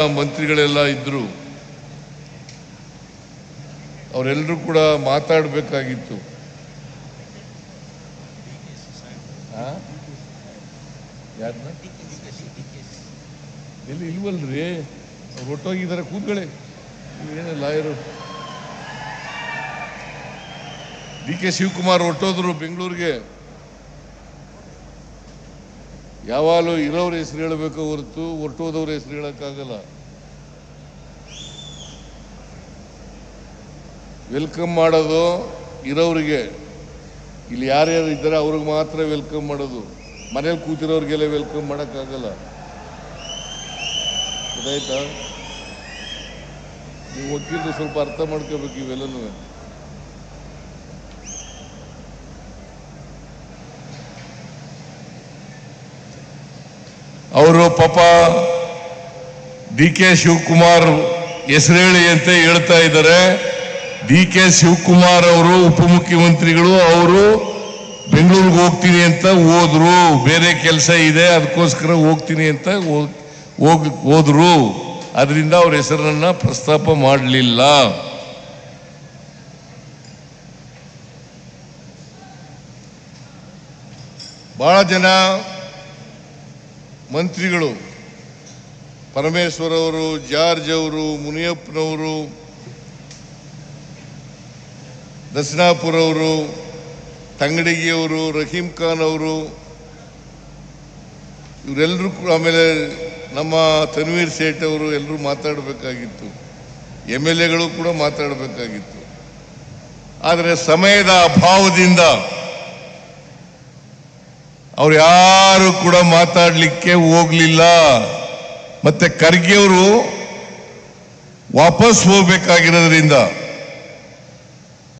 ಮಂತ್ರಿಗಳೆಲ್ಲ ಇದ್ರು. ಅವರೆಲ್ಲರೂ ಕೂಡ ಮಾತಾಡಬೇಕಾಗಿತ್ತು. ಎಲ್ಲಿ, ಇಲ್ವಲ್ರಿ? ಅವ್ರು ಹೊಟ್ಟೋಗಿದ್ದಾರೆ ಕೂತ್ಕೊಳ್ಳಿ. ಏನಲ್ಲ ಲಾಯರು? ಡಿ ಕೆ ಶಿವಕುಮಾರ್ ಹೊಟ್ಟೋದ್ರು ಬೆಂಗಳೂರಿಗೆ. ಯಾವಾಗಲೂ ಇರೋರ ಹೆಸರು ಹೇಳಬೇಕು ಹೊರತು ಹೊರಟೋದವ್ರ ಹೆಸರು ಹೇಳೋಕ್ಕಾಗಲ್ಲ. ವೆಲ್ಕಮ್ ಮಾಡೋದು ಇರೋರಿಗೆ ಇಲ್ಲಿ ಯಾರ್ಯಾರು ಇದ್ದಾರೆ ಅವ್ರಿಗೆ ಮಾತ್ರ ವೆಲ್ಕಮ್ ಮಾಡೋದು. ಮನೇಲಿ ಕೂತಿರೋರಿಗೆಲ್ಲ ವೆಲ್ಕಮ್ ಮಾಡೋಕ್ಕಾಗಲ್ಲ. ಗೊತ್ತಾಯ್ತಾ? ನೀವು ವಕೀಲರು ಸ್ವಲ್ಪ ಅರ್ಥ ಮಾಡ್ಕೋಬೇಕು ಇವೆಲ್ಲನೂ. ಅವರು ಪಾಪ ಡಿ ಕೆ ಶಿವಕುಮಾರ್ ಹೆಸರೇಳಿ ಅಂತ ಹೇಳ್ತಾ ಇದ್ದಾರೆ. ಡಿ ಕೆ ಶಿವಕುಮಾರ್ ಅವರು ಉಪಮುಖ್ಯಮಂತ್ರಿಗಳು, ಅವರು ಬೆಂಗಳೂರಿಗೆ ಹೋಗ್ತೀನಿ ಅಂತ ಹೋದ್ರು. ಬೇರೆ ಕೆಲಸ ಇದೆ, ಅದಕ್ಕೋಸ್ಕರ ಹೋಗ್ತೀನಿ ಅಂತ ಹೋಗ್ ಹೋದ್ರು. ಅದರಿಂದ ಅವ್ರ ಹೆಸರನ್ನ ಪ್ರಸ್ತಾಪ ಮಾಡಲಿಲ್ಲ. ಬಹಳ ಜನ ಮಂತ್ರಿಗಳು ಪರಮೇಶ್ವರ್ ಅವರು ಜಾರ್ಜ್ ಅವರು ಮುನಿಯಪ್ಪನವರು ದಸನಾಪುರ ಅವರು ತಂಗಡಿಗಿಯವರು, ರಹೀಂ ಖಾನ್ ಅವರು, ಇವರೆಲ್ಲರೂ ಕೂಡ ಆಮೇಲೆ ನಮ್ಮ ತನ್ವೀರ್ ಸೇಠ್ ಅವರು ಎಲ್ಲರೂ ಮಾತಾಡಬೇಕಾಗಿತ್ತು. ಎಂ ಎಲ್ ಎಗಳು ಕೂಡ ಮಾತಾಡಬೇಕಾಗಿತ್ತು. ಆದರೆ ಸಮಯದ ಅಭಾವದಿಂದ ಅವ್ರು ಯಾರು ಕೂಡ ಮಾತಾಡಲಿಕ್ಕೆ ಹೋಗ್ಲಿಲ್ಲ. ಮತ್ತೆ ಖರ್ಗೆ ಅವರು ವಾಪಸ್ ಹೋಗ್ಬೇಕಾಗಿರೋದ್ರಿಂದ